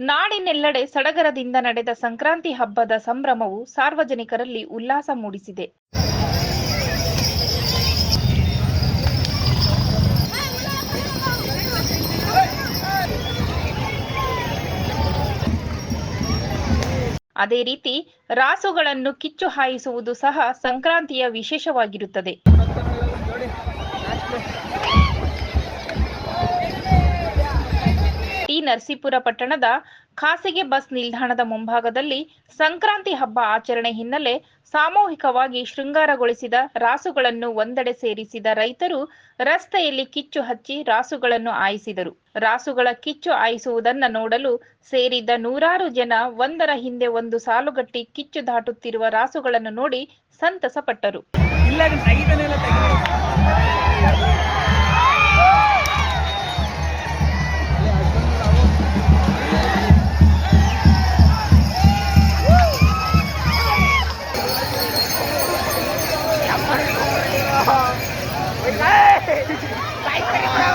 ನಾಡಿನೆಲ್ಲೆಡೆ ಸಡಗರದಿಂದ ನಡೆದ ಸಂಕ್ರಾಂತಿ ಹಬ್ಬದ ಸಂಭ್ರಮವು ಸಾರ್ವಜನಿಕರಲ್ಲಿ ಉಲ್ಲಾಸ ಮೂಡಿಸಿದೆ. ಅದೇ ರೀತಿ ರಾಸುಗಳನ್ನು ಕಿಚ್ಚು ಹಾಯಿಸುವುದು ಸಹ ಸಂಕ್ರಾಂತಿಯ ವಿಶೇಷವಾಗಿರುತ್ತದೆ. ಟಿ ನರಸೀಪುರ ಪಟ್ಟಣದ ಖಾಸಗಿ ಬಸ್ ನಿಲ್ದಾಣದ ಮುಂಭಾಗದಲ್ಲಿ ಸಂಕ್ರಾಂತಿ ಹಬ್ಬ ಆಚರಣೆ ಹಿನ್ನೆಲೆ ಸಾಮೂಹಿಕವಾಗಿ ಶೃಂಗಾರಗೊಳಿಸಿದ ರಾಸುಗಳನ್ನು ಒಂದೆಡೆ ಸೇರಿಸಿದ ರೈತರು ರಸ್ತೆಯಲ್ಲಿ ಕಿಚ್ಚು ಹಚ್ಚಿ ರಾಸುಗಳನ್ನು ಆಯಿಸಿದರು. ರಾಸುಗಳ ಕಿಚ್ಚು ಆಯಿಸುವುದನ್ನು ನೋಡಲು ಸೇರಿದ್ದ ನೂರಾರು ಜನ ಒಂದರ ಹಿಂದೆ ಒಂದು ಸಾಲುಗಟ್ಟಿ ಕಿಚ್ಚು ದಾಟುತ್ತಿರುವ ರಾಸುಗಳನ್ನು ನೋಡಿ ಸಂತಸಪಟ್ಟರು. Vai, vai, vai.